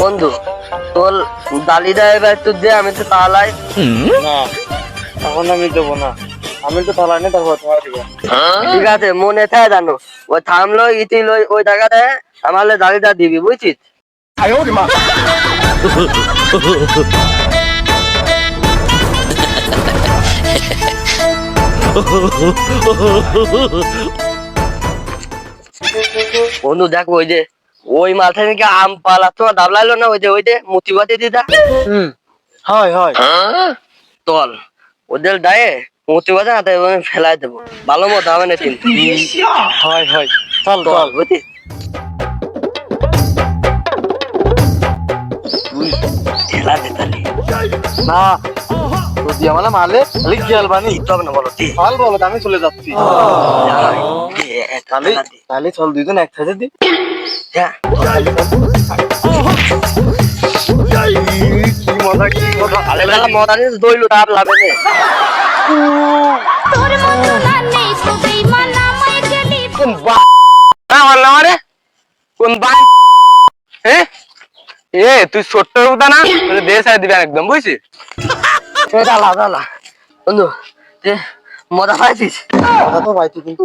বন্ধু। তোর দালিদা এবার একটু দে আমি তো তালাই না এখন আমি দেবো না। আমি তো তালা নেই তারপর তোমার দিব। ঠিক আছে মনে থাকে জানো ওই থামলো ইতি লই ওই জায়গাতে আমার দালিদা দিবি বুঝছিস? বন্ধু দেখ ওই যে ওই মাথায় নাকি আম পালা তো দাবলাইলো না? ওই যে ওই যে মুতিবাতি দিদা। হুম হয় হয়। তল ওদের ডায়ে মুতিবাতি আমি ফেলাই দেবো। ভালো মতো হবে না কিন্তু। হয় হয়। চল চল। বুঝলি? ঠেলা দে তাহলে। না। যদি আমার মালে লিখ গেল বানি। দিতে না বলো তুই ভালো বলো আমি চলে যাচ্ছি। তাহলে তাহলে চল দুইজন একসাথে দি। হ্যাঁ কি মজা কি মজা আলে বেলা মজা নিয়ে দইলো তাপ লাভে নে তোর মতো না নেই তো বেইমান আমায় গেলি। কোন বা আমার নাম রে কোন বা এ? এ তুই ছোট্ট উদা না দেশ আর দিবেন একদম বুঝছিস? দালা বন্ধু তুই মজা পাইছিস কথা তো পাইছি কিন্তু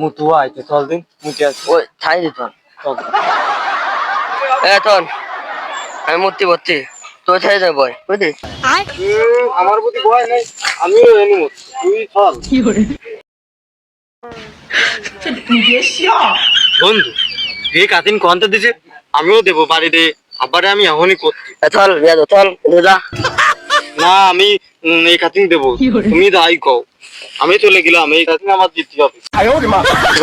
মুতু আইতে চল দিন মুতে ওই দিত চল। এ চল আমি মূর্তি ভর্তি। তো ছাই দেব বয় বুঝলি? আমার প্রতি ভয় নেই আমিও এনি মুত তুই চল। বন্ধু এই কাতিন কোনটা দিছে আমিও দেবো বাড়িতে। আবারে আমি এখনই করছি। এ চল বিয়া চল যা। না আমি উম, এই কাতিন দেবো। তুমি দাই কও। আমি চলে গেলাম এই কাতিন আমার দিতে হবে।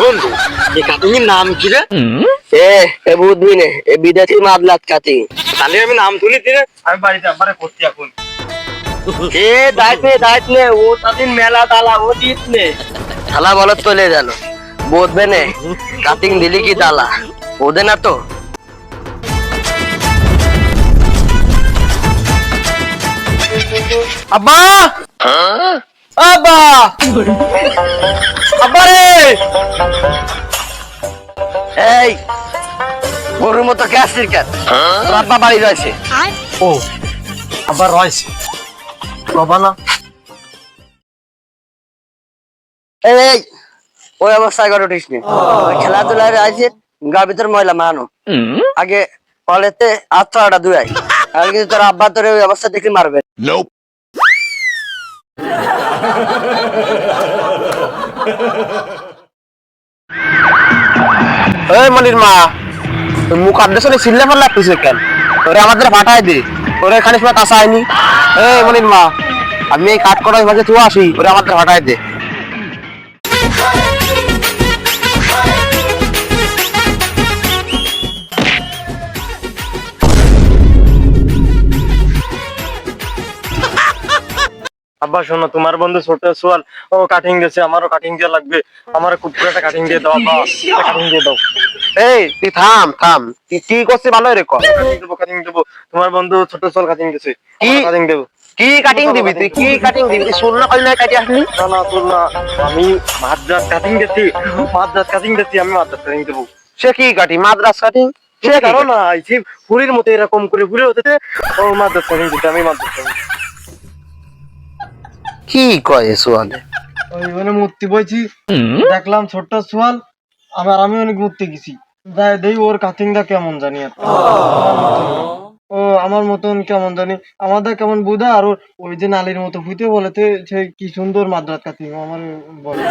বন্ধু এই কাতিনের নাম কি রে? এ এ বুঝবি নে এ বিদেশি মাদলাত কাতি তাহলে আমি নাম তুলি দিলে আমি বাড়িতে আবারে করছি এখন। এ দায়িত্ব নে দায়িত্ব নে। ও তাদিন মেলা দালা ও দিত নে। থালা বলত চলে গেল। বোধবে নে কাটিং দিলি কি দালা বোধে না তো। আব্বা! আব্বা! আব্বা রে! এই গরুর মতো গ্যাস সিরকার রাব্বা বাড়ি রয়েছে। ও আবার রয়েছে। বাবা না? এই ওই অবস্থায় করে উঠিস নি। ওই খেলাধুলায় আছে গার ভিতর ময়লা মানো আগে কলেতে আত্মাটা দুয়াই আর কিন্তু তোর আব্বা তোর ওই অবস্থা দেখে মারবে। এই মনির মা তোর মুখ আদ্দেশনে সিল্লে ফেল লাগতেছে কেন? ওরে আমাদের পাঠাই দে, ওরে এখানে সময় আইনি এই মনির মা, আমি এই কাঠ করাই মাঝে তুই আসি, ওরে আমাদের পাঠাই দে। আব্বা শোনো তোমার বন্ধু ছোট সোয়াল ও কাটিং দিয়েছে আমারও কাটিং দিয়ে লাগবে। আমার একটা কাটিং দিয়ে দাও আব্বা কাটিং দিয়ে দাও। এই তুই থাম থাম। তুই কি করছিস ভালো রে কর কাটিং দেবো কাটিং দেবো। তোমার বন্ধু ছোট সোয়াল কাটিং দিয়েছে কি? কাটিং দেবো। কি কাটিং দিবি তুই? কি কাটিং দিবি? তুই শূন্য কই না কাটি আসলি। না না তোর না আমি মাদ্রাস কাটিং দিয়েছি মাদ্রাস কাটিং দিয়েছি আমি মাদ্রাস কাটিং দেবো। সে কি কাটি মাদ্রাস কাটিং সে সে কি কারও কাটি? না ফুরির মতো এরকম করে ঘুরে হতে ও মাদ্রাস কাটিং দিতে আমি মাদ্রাস কাটিং কি কয় সোয়ালে? ওই মানে মূর্তি বইছি দেখলাম ছোট্ট সোয়াল আবার আমি অনেক মূর্তি গেছি। দেই ওর কাটিংটা কেমন জানি। ও আমার মতন কেমন জানি আমাদের কেমন বুধা আর ওই যে নালির মতো ফুটে বলেতে সে কি সুন্দর মাদ্রাত কাটিং আমার বলে।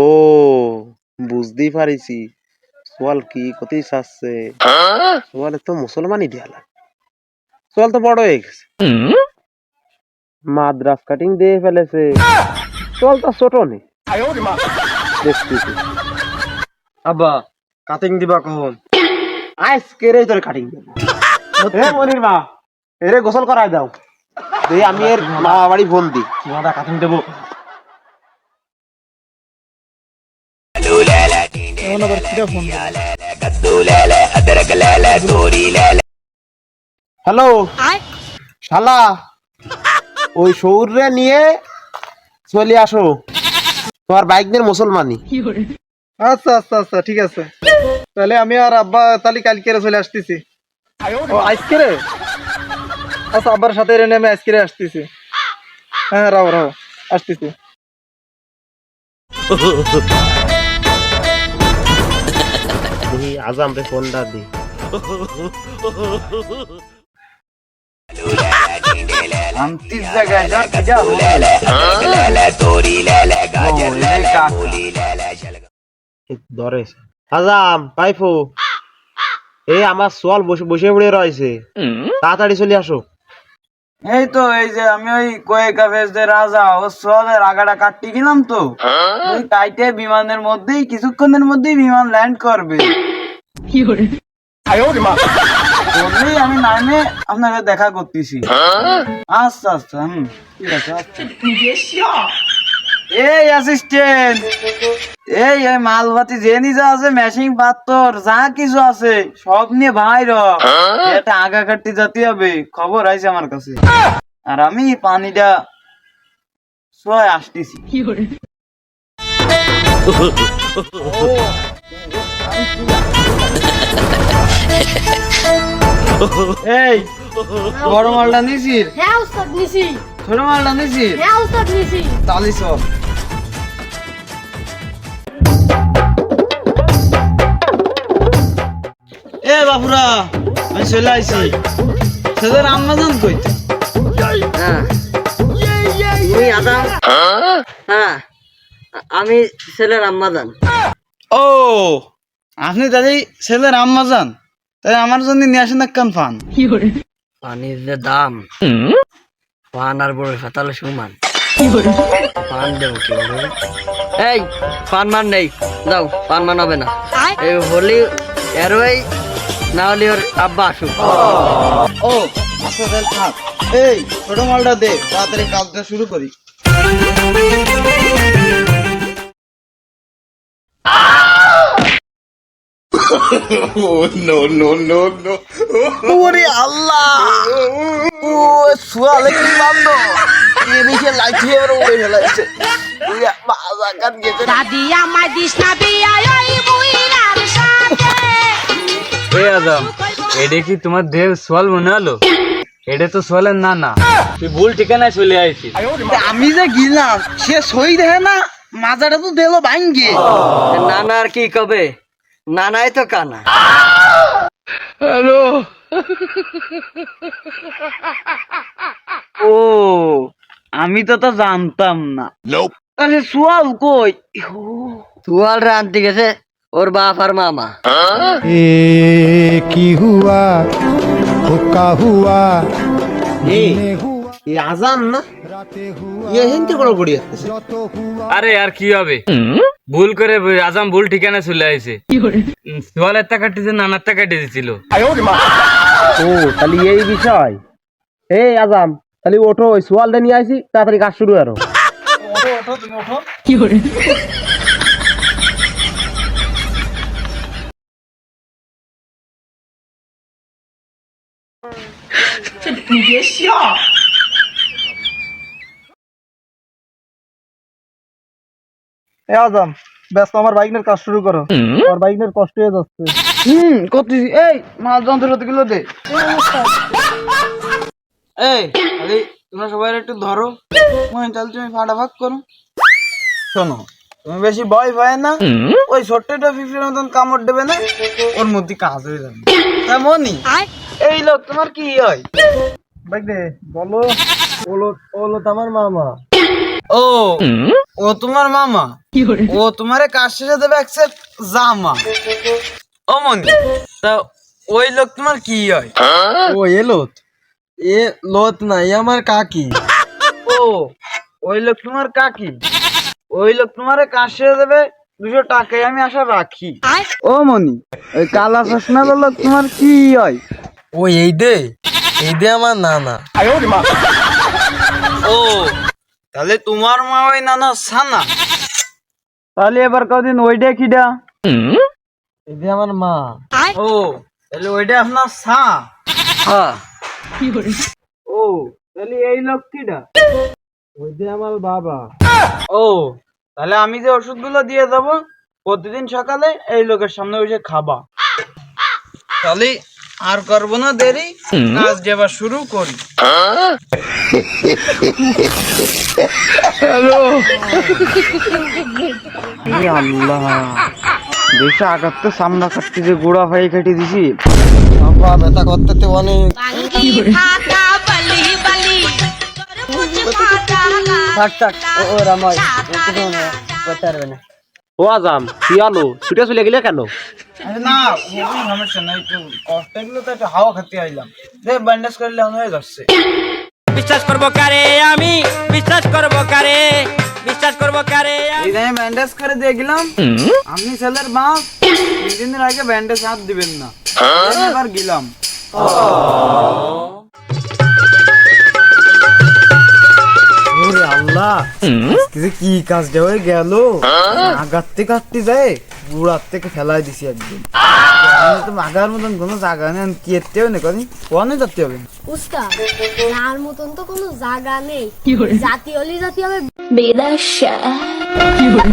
ও বুঝতেই পারিছি। সোয়াল কি কতই চাচ্ছে সোয়ালে তো মুসলমানই দিয়ালা। সোয়াল তো বড় হয়ে গেছে। মাদ্রাস কাটিং দিয়ে ফেলেছে। সোয়াল তো ছোট নেই দেখতেছি আব্বা কাটিং দিবা কখন? আজকের তোর কাটিং দেবো। মনির মা এরে গোসল করাই দাও। তুই আমি এর মা বাড়ি ফোন দি। মাদা কাটিং দেবো? হ্যালো শালা ওই সৌরে নিয়ে চলে আসো। তোমার বাইক নিয়ে মুসলমানি আচ্ছা আচ্ছা আচ্ছা ঠিক আছে। তাহলে আমি আর আব্বা তাহলে কালকে চলে আসতেছি। ও আজকে রে আচ্ছা আব্বার সাথে রেনে আমি আজকে আসতেছি। হ্যাঁ রাও রাও আসতেছি। দেখি ধরে। আজাম পাইফু। এই আমার সোয়াল বসে বসে পড়ে রয়েছে। তাড়াতাড়ি চলে আসো। এই তো এই যে আমি ওই কয়েকা ভেজদের রাজা ও সোয়ালের আগাটা কাটতে গেলাম তো। ওই কাইটে বিমানের মধ্যেই কিছুক্ষণের মধ্যেই বিমান ল্যান্ড করবে। বললেই আমি নামে আপনাকে দেখা করতেছি। আচ্ছা আচ্ছা হুম ঠিক আছে আচ্ছা। এই অ্যাসিস্ট্যান্ট এই এই মালবাতি যে নিজে আছে মেশিন পাত্তর যা কিছু আছে সব নিয়ে বাইর হ। এটা আগা কাটতে যেতে হবে খবর আছে আমার কাছে। আর আমি পানিটা সোয় আসতেছি। এই বড় মালটা নিছিস? হ্যাঁ উস্তাদ নিছি। ছোট মালটা নিছিস? হ্যাঁ উস্তাদ নিছি। তালি সব। এ বাপুরা আমি চলে আইছি। সেদের আম্মাজান কইতে হ্যাঁ। তুমি আদাম হ্যাঁ আমি ছেলের আম্মাদান ও আপনি তাহলে ছেলের আম্মাজান? তাই আমার জন্য নিয়ে আসেন এক কান ফান পানির যে দাম পান আর বড় ফাতালে সমান। পান দেবো কি এই পান মান নেই। যাও পান মান হবে না। এই হলি এরোই না হলে ওর আব্বা আসুক। ও আচ্ছা থাক। এই ছোট মালটা দে তাড়াতাড়ি কাজটা শুরু করি। ওরে আল্লাহ! ও সুয়ালে কি এ এবার উড়ে ফেলাইছে। বাজা কান গেছে। দাদি দিস না বিয়া ওই বুইরার সাথে। এ আদম এটা কি তোমার দেহ সোয়াল মনে হলো? এটা তো সোয়ালের না না তুই ভুল ঠিকানায় চলে আইছিস। আমি যে গিলাম সে সই দেয় না মাজাটা তো দিল ভাঙ্গে। নানা আর কি কবে? নানাই তো কানা। হ্যালো। ও আমি তো তা জানতাম না। আরে সুয়াল কই? তুয়াল রে আনতে গেছে ওর বাপ আর মামা। এই এই আজান না? হিন্দি করে পড়ি আসতেছে আরে আর কি হবে? ভুল করে আজাম ভুল ঠিকানায় চলে আইছে। উম, সোয়ালের টাকা কাটিছে নানার টাকা কেটে ও তাহলে এই বিষয়। এই আজাম তাহলে ওঠো ওই সোয়ালটা নিয়ে আসি তাড়াতাড়ি কাজ শুরু আরও এ আজাম ব্যস্ত আমার বাইক নিয়ে কাজ শুরু করো। আমার বাইক নিয়ে কষ্ট হয়ে যাচ্ছে। হুম করতেছি। এই মাল যন্ত্রপাতি গুলো দে। এই আরে তোমরা সবাই একটু ধরো। মনে তাহলে তুমি ফাটাফাক করো। শোনো তুমি বেশি ভয় ভয় না। ওই ছোট্টটা ফিফটির মতন কামড় দেবে না ওর মধ্যে কাজ হয়ে যাবে। তেমনই এই লোক তোমার কি হয়? বাইক রে বলো। ওলো ওলো তো আমার মামা। ও ও তোমার মামা? ও তোমারে কাজ শেষে দেবে একটা জামা ও মনি তা ওই লোক তোমার কি হয়? ও এ লোত। এ লোত না এ আমার কাকি। ও ওই লোক তোমার কাকি। ওই লোক তোমারে কাজ শেষে দেবে দুশো টাকায় আমি আশা রাখি। ও মনি ওই কালা চশমা লোক তোমার কি হয়? ও এই দে এই দে আমার নানা। ও তাহলে তোমার মা ওই নানা সানা। তাহলে এবার কদিন ওইটা কিডা? এই দে আমার মা। ও তাহলে ওইটা আপনার সা। হ্যাঁ ও তাহলে এই লোক কিডা? ওই দে আমার বাবা। ও তাহলে আমি যে ওষুধগুলো দিয়ে যাব প্রতিদিন সকালে এই লোকের সামনে বসে খাবা। তাহলে আর করব না দেরি কাজ দেবার শুরু করি। আল্লাহ। বেশি আঘাত তো সামনা কাটতে যে গোড়া হয়ে কেটে দিছি। আব্বা ব্যথা করতে তো অনেক থাক থাক ও ও রাময় কিছু না করতে পারবে না। ও আজাম কি আলো? ছুটে চলে গেলে কেন? আরে না কোনো সমস্যা নাই একটু কষ্ট হলো তো একটু হাওয়া খেতে আইলাম। ব্যান্ডেজ করলে হয়ে যাচ্ছে বিশ্বাস করব কারে? আমি বিশ্বাস করব কারে? বিশ্বাস করব কারে? এই আমি ব্যান্ডেজ করে দিয়ে গেলাম আপনি ছেলের বাপ তিন দিনের আগে ব্যান্ডেজ হাত দিবেন না। এবার গেলাম। ওরে আল্লাহ আজকে কি কাজটা হয়ে গেল? আগাতে কাটতে যায় বুড়ার থেকে ফেলাই দিছি একদম আমি তো মাগার মতন কোনো জায়গা নেই আমি কেটেও নেই কদিন কনে যাতে হবে উস্তাদ যার মতন তো কোনো জায়গা নেই জাতি হলি জাতি হবে বেদাশা কি বলে